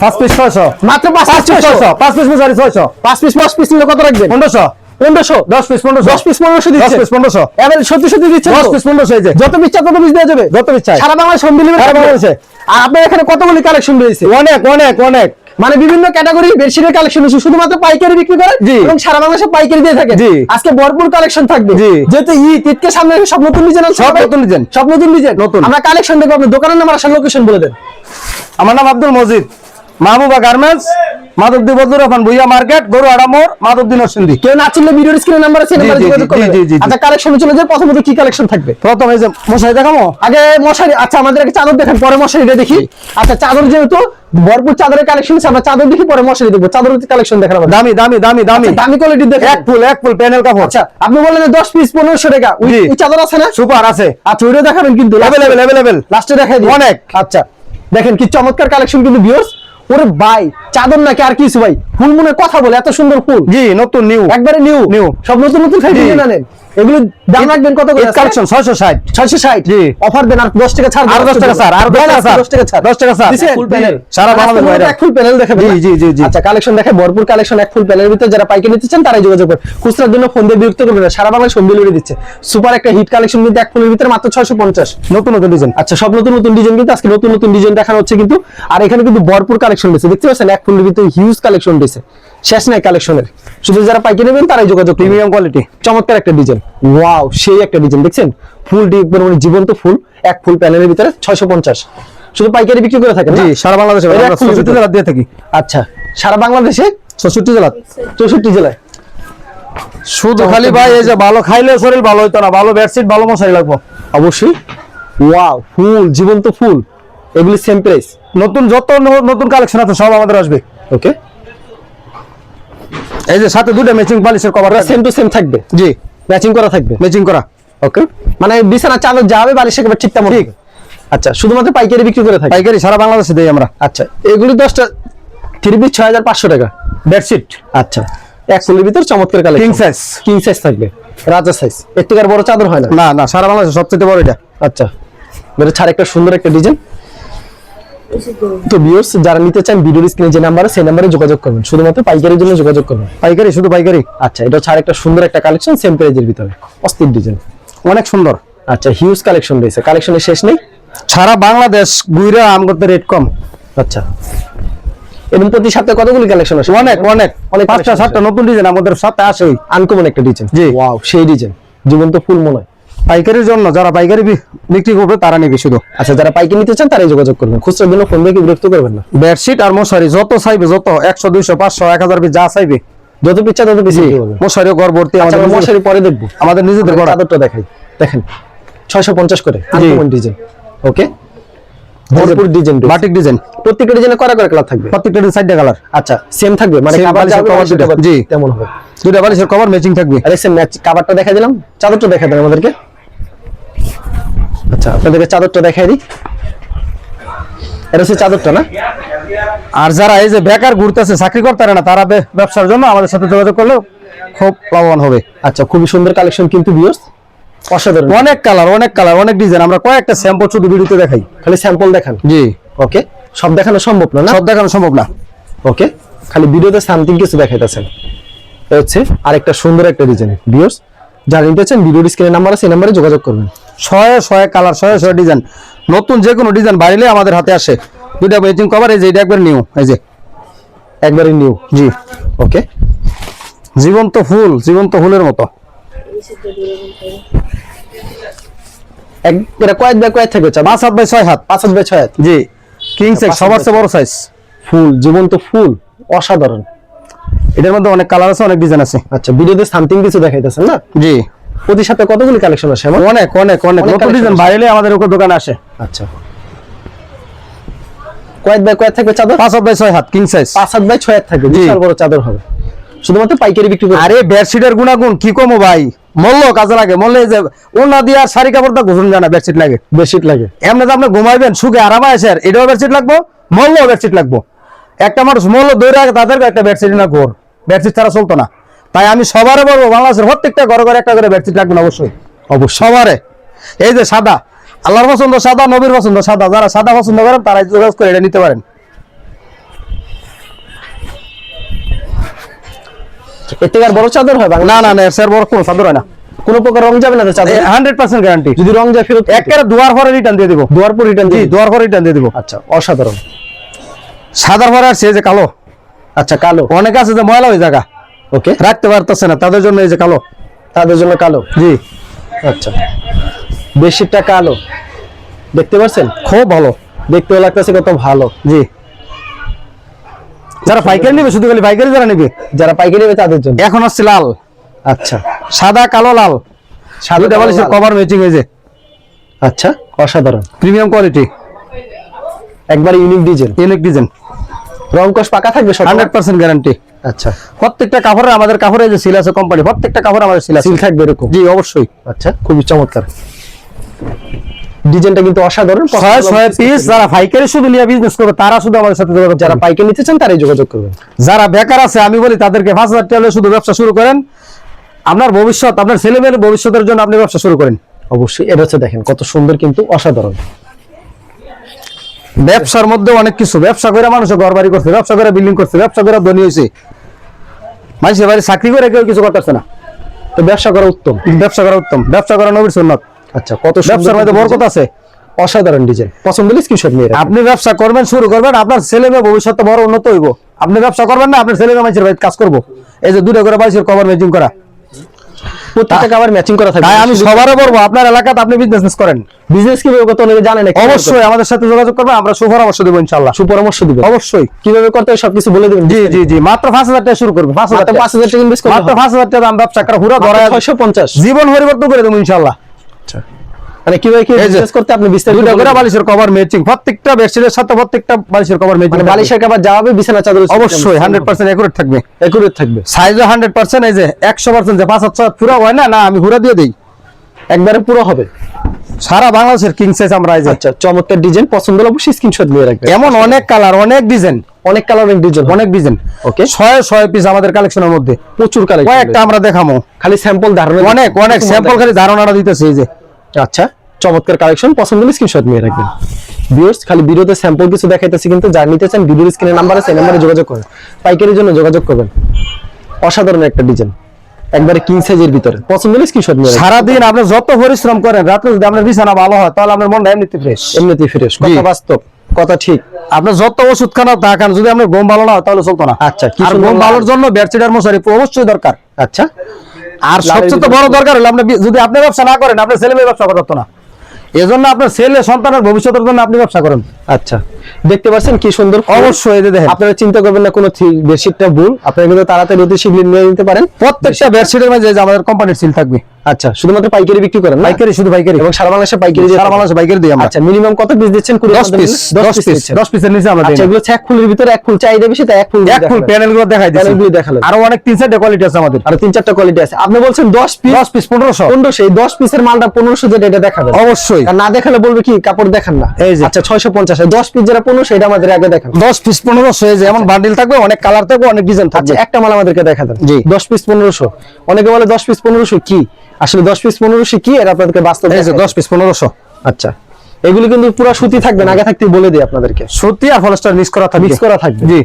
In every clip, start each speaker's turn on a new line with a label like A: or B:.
A: পাঁচ পিস ছয়শো।
B: মাত্র পাঁচ
A: পাঁচ
B: পিস
A: পিস ছয়শো। পাঁচ পিস মশারি ছয়শো।
B: পাঁচ পিস পাঁচ পিস নিলে কত রাখবেন?
A: পনেরোশো।
B: পনেরোশো?
A: দশ পিস পনেরোশো।
B: দশ পিস পনেরোশো দিচ্ছে।
A: পিস পনেরোশো।
B: এবার সত্যি সত্যি দিচ্ছে
A: দশ পিস পনেরোশো এই
B: যত পিস তত পিস দেওয়া যাবে?
A: যত পিস
B: সারা বাংলায় হোম ডেলিভারি
A: সারা বাংলাদেশে।
B: আর আপনার এখানে কতগুলি কালেকশন রয়েছে?
A: অনেক অনেক অনেক।
B: মানে বিভিন্ন ক্যাটাগরি বেডশিটের কালেকশন আছে শুধুমাত্র পাইকারি বিক্রি করে
A: জি।
B: এবং সারা বাংলাদেশে পাইকারি দিয়ে থাকে। আজকে ভরপুর কালেকশন থাকবে। যেহেতু ঈদ ঈদকে সামনে সব নতুন ডিজাইন
A: সব নতুন ডিজাইন।
B: সব নতুন ডিজাইন
A: নতুন।
B: আমরা কালেকশন দেখব। আপনার দোকানের নাম আর আসার লোকেশন বলে দেন।
A: আমার নাম আব্দুল মজিদ। মাহবুবা গার্মেন্টস মাধবদী বদুর রহমান ভুইয়া মার্কেট গরু আড়ামোর মাধবদী নরসিংদী।
B: কেউ না চিনলে ভিডিওর স্ক্রিনে নাম্বার আছে নাম্বারে যোগাযোগ করবেন। আচ্ছা কালেকশনে চলে যায় প্রথমত কি কালেকশন থাকবে?
A: প্রথম এই যে মশাই দেখামো
B: আগে মশারি আচ্ছা আমাদের একটা চাদর দেখেন পরে মশারিটা দেখি। আচ্ছা চাদর যেহেতু ভরপুর চাদরের কালেকশন আছে আমরা চাদর দেখি পরে মশারি দেখব। চাদর কালেকশন আমাদের
A: দামি দামি দামি দামি।
B: আচ্ছা, দামি কোয়ালিটির দেখেন।
A: এক ফুল এক ফুল প্যানেল কাপড়।
B: আচ্ছা আপনি বললেন দশ পিস পনেরোশো টাকা। ওই চাদর আছে না?
A: সুপার আছে।
B: আচ্ছা ওইটা দেখাবেন কিন্তু।
A: অ্যাভেলেবেল অ্যাভেলেবেল
B: লাস্টে দেখাই দিই।
A: অনেক।
B: আচ্ছা দেখেন কি চমৎকার কালেকশন কিন্তু ভিউয়ার্স ওরে ভাই চাদর নাকি আর কিছু ভাই? ফুল মনে কথা বলে এত সুন্দর ফুল।
A: জি নতুন নিউ
B: একবারে নিউ
A: New।
B: সব নতুন নতুন খাই
A: জি।
B: আনেন এগুলো দাম রাখবেন কত করে
A: কালেকশন ছয়শো ষাট।
B: ছয়শো ষাট?
A: জি।
B: অফার দেন আর দশ টাকা ছাড়
A: আরও দশ টাকা ছাড়, আরও দশ টাকা ছাড়।
B: দশ টাকা ছাড়।
A: দশ টাকা ছাড়। ফুল প্যানেল। সারা বাংলাদেশ বাইরে।
B: এক ফুল প্যানেল দেখাবেন
A: জি, জি, জি, জি।
B: আচ্ছা কালেকশন দেখে ভরপুর কালেকশন এক ফুল প্যানেলের ভিতরে যারা পাইকারি নিতে চান তারাই যোগাযোগ করুন খুচরার জন্য ফোন দিয়ে বিরক্ত করবেন না। সারা বাংলায় হোম ডেলিভারি দিচ্ছে। সুপার একটা হিট কালেকশন কিন্তু এক ফুলের ভিতরে মাত্র ছয়শো পঞ্চাশ।
A: নতুন নতুন ডিজাইন
B: আচ্ছা সব নতুন নতুন ডিজাইন কিন্তু আজকে নতুন নতুন ডিজাইন দেখানো হচ্ছে কিন্তু। আর এখানে কিন্তু ভরপুর কালেকশন দিয়েছে দেখতে পাচ্ছেন এক ফুলের ভিতরে হিউজ কালেকশন দিয়েছে শেষ নাই কালেকশনের শুধু যারা পাইকারি নেবেন তারাই যোগাযোগ
A: প্রিমিয়াম কোয়ালিটি
B: চমৎকার একটা ডিজাইন ওয়াও সেই একটা ডিজাইন দেখছেন? ফুল মানে জীবন্ত ফুল। এক ফুল প্যানেলের ভিতরে ছয়শো পঞ্চাশ। শুধু পাইকারি বিক্রি করে থাকেন
A: জি সারা বাংলাদেশে
B: এটা এক
A: আমরা
B: ফুলের
A: 64
B: ভিতরে।
A: জেলা দিয়ে থাকি।
B: আচ্ছা সারা বাংলাদেশে?
A: চৌষট্টি জেলা
B: চৌষট্টি জেলায়।
A: শুধু খালি ভাই এই যে ভালো খাইলে শরীর ভালো হইতো না ভালো বেডশিট ভালো মশারি লাগবো।
B: অবশ্যই। ওয়াও ফুল জীবন্ত ফুল। এগুলি সেম প্রাইস
A: নতুন যত নতুন কালেকশন আছে সব আমাদের আসবে।
B: ওকে
A: এই যে সাথে দুটো ম্যাচিং বালিশের কভার
B: সেম টু সেম থাকবে?
A: জি।
B: ম্যাচিং করা থাকবে?
A: ম্যাচিং করা।
B: ওকে মানে বিছানা চাদর যা হবে বালিশ একেবারে ঠিক তেমন
A: ঠিক।
B: আচ্ছা শুধুমাত্র পাইকারি বিক্রি করে থাকি?
A: পাইকারি সারা বাংলাদেশে দেই আমরা।
B: আচ্ছা এগুলি দশটা থ্রি পিস ছয় হাজার পাঁচশো টাকা।
A: বেডশিট
B: আচ্ছা এক ফুলের ভিতর চমৎকার collection
A: king size
B: king size থাকবে রাজা সাইজ আর বড় চাদর হয় না?
A: না না সারা বাংলাদেশে সবচেয়ে বড় এটা।
B: আচ্ছা এটা ছাড় একটা সুন্দর একটা ডিজাইন তো ভিউয়ার্স যারা নিতে চান ভিডিওর স্ক্রিনে যে নাম্বার সেই নাম্বারে যোগাযোগ করবেন। শুধুমাত্র পাইকারির জন্য যোগাযোগ করবেন।
A: পাইকারি শুধু পাইকারি?
B: আচ্ছা এটা ছাড় একটা সুন্দর একটা কালেকশন সেম প্রাইজের ভিতরে। অস্থির ডিজাইন
A: অনেক সুন্দর।
B: আচ্ছা হিউজ কালেকশন রয়েছে। কালেকশনের শেষ নেই।
A: সারা বাংলাদেশ গুইরা আম করতে রেট কম।
B: আচ্ছা। এবং প্রতি সপ্তাহে কতগুলি কালেকশন আছে
A: অনেক অনেক।
B: অনেক
A: পাঁচটা সাতটা নতুন ডিজাইন আমাদের সাথে আসেই।
B: আনকমন একটা ডিজাইন
A: জি।
B: ওয়াও সেই ডিজাইন জীবন্ত ফুল মনে হয়।
A: পাইকারির জন্য যারা পাইকারি বিক্রি করবে তারা নেবে শুধু।
B: আচ্ছা যারা পাইকারি নিতে চান তারাই যোগাযোগ করবেন। খুচরার জন্য ফোন দিয়ে বিরক্ত করবেন না?
A: বেডশিট আর মশারি যত চাইবে যত একশো দুইশো পাঁচশো এক হাজার যা চাইবে।
B: যত পিচ্ছা তত বেশি বিক্রি করবেন।
A: মশারি ঘর ভর্তি
B: আচ্ছা,
A: আমাদের
B: মশারি পরে দেখব।
A: আমাদের নিজেদের করা
B: চাদরটা দেখাই। দেখেন ছয়শো পঞ্চাশ করে ডিজাইন। ওকে? ভরপুর ডিজাইন
A: বাটিক ডিজাইন।
B: প্রত্যেকটা ডিজাইনে করা করে কালার থাকবে?
A: প্রত্যেকটা ডিজাইন সাইডটা কালার।
B: আচ্ছা সেম থাকবে? মানে কাভার যাবে,
A: দুটো। জি।
B: তেমন হবে।
A: দুইটা বালিশের কভার ম্যাচিং থাকবে।
B: আরে সেম ম্যাচ কাভারটা দেখা দিলাম। চাদরটা দেখা দেন আমাদেরকে। আচ্ছা আপনাদেরকে চাদরটা দেখাই দিই। এটা হচ্ছে চাদরটা না?
A: আর যারা এই যে বেকার ঘুরতেছে চাকরি করতে না তারা ব্যবসার জন্য আমাদের সাথে যোগাযোগ করলে খুব লাভবান হবে।
B: আচ্ছা খুবই সুন্দর কালেকশন কিন্তু ভিউয়ার্স অসাধারণ।
A: অনেক কালার অনেক কালার অনেক ডিজাইন আমরা কয়েকটা স্যাম্পল শুধু ভিডিওতে দেখাই।
B: খালি স্যাম্পল দেখান।
A: জি।
B: ওকে? সব দেখানো সম্ভব না
A: সব দেখানো সম্ভব না।
B: ওকে? খালি ভিডিওতে সামথিং কিছু দেখাইতেছেন। হচ্ছে আরেকটা সুন্দর একটা ডিজাইন ভিউয়ার্স যারা নিতে চান ভিডিওর স্ক্রিনে নাম্বার আছে এই নাম্বারে যোগাযোগ করবেন।
A: ছয় ছয় কালার ছয় ছয় ডিজাইন নতুন যে কোনো ডিজাইন বাড়িলে আমাদের হাতে আসে। দুইটা ম্যাচিং কভার এই যে এটা একবার নিউ এই যে।
B: একবারে নিউ
A: জি।
B: ওকে।
A: জীবন্ত ফুল জীবন্ত ফুলের মতো।
B: এক এটা কয়েক বাই কয়েক থাকবে
A: পাঁচ হাত বাই ছয় হাত।
B: পাঁচ হাত বাই ছয় হাত।
A: জি। কিং সাইজ সবার চেয়ে বড় সাইজ
B: ফুল জীবন্ত ফুল অসাধারণ।
A: এটার মধ্যে অনেক কালার আছে অনেক ডিজাইন আছে।
B: আচ্ছা ভিডিওতে সামথিং কিছু দেখাইতেছেন না?
A: জি।
B: প্রতি সপ্তাহে কতগুলি কালেকশন আসে আমার
A: অনেক অনেক অনেক।
B: অনেক
A: নতুন ডিজাইন বাইরে আমাদের ওকে দোকানে আসে।
B: আচ্ছা। কয়েক বাই কয়েক থাকবে চাদর?
A: পাঁচ হাত বাই ছয় হাত কিং সাইজ
B: পাঁচ হাত বাই ছয় হাত থাকবে বিশাল বড় চাদর হবে। শুধুমাত্র পাইকারি বিক্রি করে
A: আরে বেডশিটের গুণাগুণ কি কমো ভাই? মল্ল কাজে লাগে মল্লে যে ওনা দিয়ে আর শাড়ি কাপড় তো ঘুষুন জানা বেডশিট লাগে।
B: বেডশিট লাগে।
A: এমনি তো আপনি ঘুমাইবেন সুখে আরামে আসে এটাও বেডশিট লাগবো মল্ল বেডশিট লাগবো। একটা মানুষ মল্ল দৌড়ে আগে তাদের একটা বেডশিট না ঘোর। বেডশিট ছাড়া চলতো না। তাই আমি সবারে বলব বাংলাদেশের প্রত্যেকটা ঘরে ঘরে একটা করে বেডশিট রাখবেন অবশ্যই। অবশ্যই। সবারে। এই যে সাদা আল্লাহর পছন্দ সাদা নবীর পছন্দ সাদা যারা সাদা পছন্দ করেন তারা যোগাযোগ করে এটা নিতে পারেন।
B: বড় চাদর হয়
A: না না না বড় কোনো চাদর হয় না।
B: প্রকার যাবে না যদি যায় ফেরত?
A: দুয়ার পরে রিটার্ন দিয়ে
B: দুয়ার রিটার্ন
A: দুয়ার পরে দিয়ে
B: আচ্ছা অসাধারণ।
A: সাদা ভরে আর সে যে কালো।
B: আচ্ছা কালো।
A: অনেক আছে যে ময়লা ওই জায়গা।
B: ওকে
A: রাখতে পারতেছে না তাদের জন্য এই যে কালো
B: তাদের জন্য কালো।
A: জি।
B: আচ্ছা। বেশিরটা কালো। দেখতে পাচ্ছেন
A: খুব ভালো।
B: দেখতেও লাগতেছে কত ভালো।
A: জি। যারা পাইকারি নেবে শুধু খালি পাইকারি যারা নেবে?
B: যারা পাইকারি নেবে তাদের জন্য।
A: এখন আসছে লাল।
B: আচ্ছা।
A: সাদা কালো লাল।
B: সাদা
A: বালিশের কভার ম্যাচিং হয়েছে।
B: আচ্ছা অসাধারণ।
A: প্রিমিয়াম কোয়ালিটি
B: একবার ইউনিক ডিজাইন
A: ইউনিক ডিজাইন
B: রং কস পাকা থাকবে সব
A: হান্ড্রেড পার্সেন্ট গ্যারান্টি
B: আচ্ছা।
A: প্রত্যেকটা কাপড়ে আমাদের কাপড়ে যে সিল আছে কোম্পানি প্রত্যেকটা কাপড়ে আমাদের সিল
B: সিল থাকবে এরকম?
A: জি অবশ্যই।
B: আচ্ছা খুবই চমৎকার। ডিজাইনটা কিন্তু অসাধারণ।
A: ছয় ছয় পিস যারা পাইকারি শুধু নিয়ে বিজনেস করবে তারা শুধু আমাদের সাথে যোগাযোগ
B: যারা পাইকারি নিতে চান তারাই যোগাযোগ করবেন।
A: যারা বেকার আছে আমি বলি তাদেরকে পাঁচ হাজার টাকা শুধু ব্যবসা শুরু করেন। আপনার ভবিষ্যৎ আপনার ছেলে মেয়ের ভবিষ্যতের জন্য আপনি ব্যবসা শুরু করেন।
B: অবশ্যই এটা হচ্ছে দেখেন কত সুন্দর কিন্তু অসাধারণ।
A: ব্যবসার মধ্যে অনেক কিছু। ব্যবসা করে মানুষ ঘর বাড়ি করছে ব্যবসা করে বিল্ডিং করছে ব্যবসা করে ধনী হয়েছে। মানুষের বাড়ি চাকরি করে কেউ কিছু করতেছে না।
B: তো ব্যবসা করা উত্তম।
A: ব্যবসা করা উত্তম। ব্যবসা করা নবীর সুন্নত।
B: আচ্ছা কত
A: ব্যবসার মধ্যে বরকত আছে।
B: অসাধারণ ডিজাইন পছন্দ হলে স্ক্রিনশট নিয়ে।
A: আপনি ব্যবসা করবেন শুরু করবেন আপনার ছেলে মেয়ে ভবিষ্যতে বড় উন্নত হইব। আপনি ব্যবসা করবেন না আপনার ছেলে মেয়ে মানুষের বাড়িতে কাজ করব। এই যে দুটো করে বাইশের কভার মেজিং করা।
B: প্রত্যেকটা আবার ম্যাচিং করা থাকবে।
A: তাই আমি সবারও বলব আপনার এলাকাতে আপনি বিজনেস করেন।
B: বিজনেস কীভাবে করতে অনেকে জানেন
A: অবশ্যই আমাদের সাথে যোগাযোগ করবেন আমরা সুপরামর্শ দেবো ইনশাল্লাহ
B: সুপরামর্শ দিব।
A: অবশ্যই।
B: কীভাবে করতে হয় সবকিছু বলে দেবেন।
A: জি জি জি মাত্র পাঁচ হাজার টাকা শুরু করব পাঁচ হাজার টাকা।
B: ইনভেস্ট করবে
A: মাত্র
B: হবে।
A: পাঁচ হাজার টাকা দাম ব্যবসা করা পুরো ধরা
B: মাত্র 650
A: জীবন পরিবর্তন করে দেবো ইনশাল্লাহ
B: মানে কীভাবে কি বিজনেস করতে আপনি বিস্তারিত বলে
A: করে বালিশের কভার ম্যাচিং প্রত্যেকটা বেডশিটের সাথে প্রত্যেকটা বালিশের কভার ম্যাচিং
B: মানে বালিশের কাবার যাওয়াবে বিছানা চাদর
A: অবশ্যই হান্ড্রেড পার্সেন্ট একুরেট থাকবে।
B: একুরেট থাকবে।
A: সাইজও হান্ড্রেড পার্সেন্ট এই যে একশো পার্সেন্ট যে পাঁচ হাজার পুরো হয় না? না আমি ঘুরে দিয়ে দিই।
B: একবারে পুরো হবে।
A: সারা বাংলাদেশের কিং সাইজ আমরা এই যে
B: আচ্ছা চমৎকার ডিজাইন পছন্দ হলে অবশ্যই স্ক্রিনশট নিয়ে রাখবেন।
A: এমন অনেক কালার অনেক ডিজাইন
B: অনেক কালার অনেক ডিজাইন
A: অনেক ডিজাইন
B: Okay.
A: ছয় ছয় পিস আমাদের কালেকশনের মধ্যে।
B: প্রচুর কালেকশন
A: কয়েকটা আমরা দেখামো।
B: খালি স্যাম্পল ধারণা
A: অনেক অনেক স্যাম্পল খালি ধারণাটা দিতেছে এই যে।
B: আচ্ছা চমৎকার কালেকশন পছন্দ হলে স্ক্রিনশট নিয়ে রাখবেন। ভিউয়ার্স খালি ভিডিওতে স্যাম্পল কিছু দেখাইতেছি কিন্তু যা নিতে চান ভিডিওর স্ক্রিনে নাম্বার আছে এই নাম্বারে যোগাযোগ করবেন পাইকারির জন্য যোগাযোগ করবেন। অসাধারণ একটা ডিজাইন একবারে কিং সাইজের ভিতরে। পছন্দ হলে স্ক্রিনশট নিয়ে রাখবেন।
A: সারাদিন আপনি যত পরিশ্রম করেন রাত্রে যদি আপনার বিছানা ভালো হয় তাহলে আপনার মনটা এমনিতে ফ্রেশ
B: এমনিতেই ফ্রেশ কথা বাস্তব কথা ঠিক।
A: আপনার যত ওষুধ খানা তা খান যদি আপনার ঘুম ভালো না হয় তাহলে চলতো না।
B: আচ্ছা,
A: আর ঘুম ভালোর জন্য বেডশিট মশারি অবশ্যই দরকার।
B: আচ্ছা।
A: আর সবচেয়ে
B: তো
A: বড় দরকার হলো আপনি যদি আপনি ব্যবসা না করেন আপনার ছেলে মেয়ে ব্যবসা করতো না। এজন্য আপনার ছেলে সন্তানের ভবিষ্যতের জন্য আপনি ব্যবসা করেন।
B: আচ্ছা দেখতে পাচ্ছেন কি সুন্দর
A: অবশ্যই যে দেখেন।
B: আপনারা চিন্তা করবেন না কোনো বেডশিটটা ভুল। আপনারা কিন্তু তাড়াতাড়ি অতি শীঘ্র নিয়ে নিতে পারেন।
A: প্রত্যেকটা বেডশিটের মাঝে আমাদের কোম্পানির সিল থাকবে।
B: আচ্ছা শুধুমাত্র পাইকারি বিক্রি করেন
A: পাইকারি শুধু পাইকারি।
B: এবং সারা বাংলাদেশে পাইকারি
A: সারা বাংলাদেশে পাইকারি দিই আমরা।
B: আচ্ছা মিনিমাম কত পিস দিচ্ছেন? কুড়ি
A: দশ পিস দশ পিস দশ পিসের নিচে আমরা দিই
B: আচ্ছা এগুলো এক ফুলের ভিতরে এক ফুল চাহিদা বেশি তাই এক ফুল
A: এক ফুল প্যানেলগুলো দেখাই দিচ্ছি
B: প্যানেলগুলো দেখালেন।
A: আরও অনেক তিন চারটে কোয়ালিটি আছে আমাদের।
B: আর তিন চারটা কোয়ালিটি আছে। আপনি বলছেন দশ পিস
A: দশ পিস পনেরোশো।
B: পনেরোশো এই দশ পিসের মালটা পনেরোশো যেটা এটা দেখাবেন।
A: অবশ্যই।
B: আর না দেখালে বলবে কি কাপড় দেখান না।
A: এই যে।
B: আচ্ছা ছয়শো পঞ্চাশ। দশ পিস যেটা পনেরোশো এটা আমাদের আগে দেখান।
A: দশ পিস পনেরোশো এই যে এমন বান্ডিল থাকবে অনেক কালার থাকবে অনেক ডিজাইন
B: আচ্ছা
A: থাকবে
B: একটা মাল আমাদেরকে দেখা দেন
A: জি।
B: দশ পিস পনেরোশো। অনেকে বলে দশ পিস পনেরোশো কি? আসলে দশ পিস পনেরোশো কি? এটা আপনাদেরকে বাস্তব।
A: দশ পিস পনেরোশো।
B: আচ্ছা। এগুলি কিন্তু পুরো সুতি থাকবে না আগে থাকতে বলে দিই আপনাদেরকে।
A: সত্যি আর ফলস্টার মিক্স করা থাকবে।
B: মিক্স করা থাকবে।
A: জি।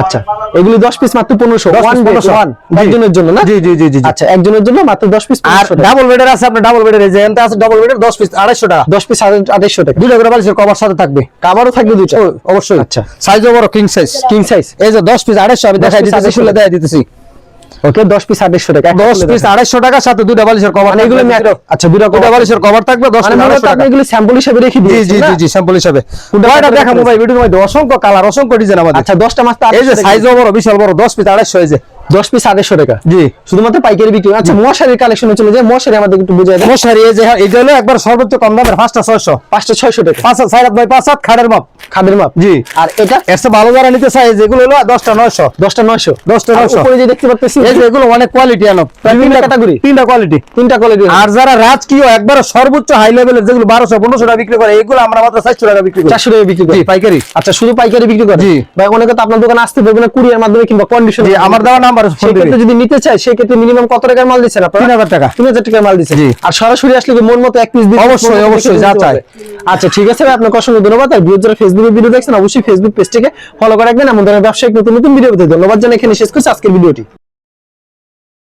B: আচ্ছা। এগুলি দশ পিস মাত্র পনেরোশো।
A: 10
B: ওয়ান
A: 1500
B: ওয়ান। একজনের জন্য না?
A: জি জি জি জি।
B: আচ্ছা একজনের জন্য মাত্র দশ পিস
A: আর ডাবল বেডের আছে আপনার ডাবল বেডের যে এনতে আছে ডাবল বেডের দশ পিস আড়াইশো টাকা।
B: দশ পিস আড়াইশো টাকা।
A: দুইটা করে বালিশের কভার সাথে থাকবে।
B: কাবারও থাকবে দুইটা।
A: ও, অবশ্যই।
B: আচ্ছা।
A: সাইজও বড় কিং সাইজ
B: কিং সাইজ
A: এই যে দশ পিস আড়াইশো আমি
B: 10
A: দেখাই দিতেছি
B: 250
A: শুলে দেখাই দিতেছি।
B: ওকে দশ পিস আড়াইশো টাকা একটা
A: দশ
B: খুলে
A: পিস
B: দেখান।
A: আড়াইশো টাকার সাথে দুটো বালিশের কভার
B: মানে এগুলো আচ্ছা
A: দুটো বালিশের কভার থাকবে দশ
B: মানে
A: পিস
B: মূলত
A: আড়াইশো
B: আপনি
A: টাকা
B: এগুলো স্যাম্পল হিসেবে রেখে দিয়েছেন
A: জি জি জি স্যাম্পল হিসাবে। কয়টা দেখাবো ভাই? ভিডিওর মধ্যে অসংখ্য কালার অসংখ্য ডিজাইন আমাদের।
B: আচ্ছা দশটা মাত্র
A: এই যে
B: 800 টাকা।
A: সাইজও বড় বিশাল বড় দশ পিস আড়াইশো এই যে।
B: দশ পিস আড়াইশো টাকা।
A: জি।
B: শুধুমাত্র পাইকারি বিক্রি আচ্ছা মশারির কালেকশনে চলে যায় মশারি আমাদের একটু দেন।
A: মশারি যে হ্যাঁ, এটা হলো একবার সর্বোচ্চ কম দামের পাঁচটা ছয়শো।
B: পাঁচটা ছয়শো টাকা।
A: পাঁচ বাই পাঁচ হাত খাড়ের মাপ।
B: খাদের মাপ।
A: জি।
B: আর এটা?
A: ভালো যারা নিতে চাই যেগুলো হলো দশটা নয়শো।
B: দশটা নয়শো।
A: দশটা নয়শো।
B: উপরে যে দেখতে পাচ্ছি
A: এগুলো অনেক কোয়ালিটি আনো।
B: বিভিন্ন category?
A: তিনটা কোয়ালিটি
B: তিনটা কোয়ালিটি
A: আর যারা রাজকীয় একবার সর্বোচ্চ হাই লেভেলের যেগুলো বারোশো পনেরোশো টাকা বিক্রি করে এগুলো আমরা মাত্র চারশো টাকা বিক্রি করি।
B: চারশো টাকা বিক্রি করে।
A: পাইকারি।
B: আচ্ছা শুধু পাইকারি বিক্রি করে?
A: জি।
B: ভাই অনেকে তো আপনার দোকানে আসতে পারবে না কুরিয়ার মাধ্যমে কিংবা কন্ডিশন
A: আমার দেওয়া নাম্বার
B: যদি নিতে চাই সেই ক্ষেত্রে মিনিমাম কত টাকার মাল আপনারা?
A: টাকা।
B: তিন হাজার টাকার মাল আর সরাসরি আসলে কি মন মতো এক পিস
A: অবশ্যই, অবশ্যই, যা চাই।
B: আচ্ছা ঠিক আছে ভাই আপনাকে অসংখ্য ধন্যবাদ। আর ভিডিও যারা ফেসবুকে ভিডিও দেখছেন অবশ্যই ফেসবুক পেজটিকে ফলো করে রাখবেন। ব্যবসায়িক নতুন নতুন ভিডিও পেতে ধন্যবাদ জানাই। এখানে শেষ করছি আজকের ভিডিওটি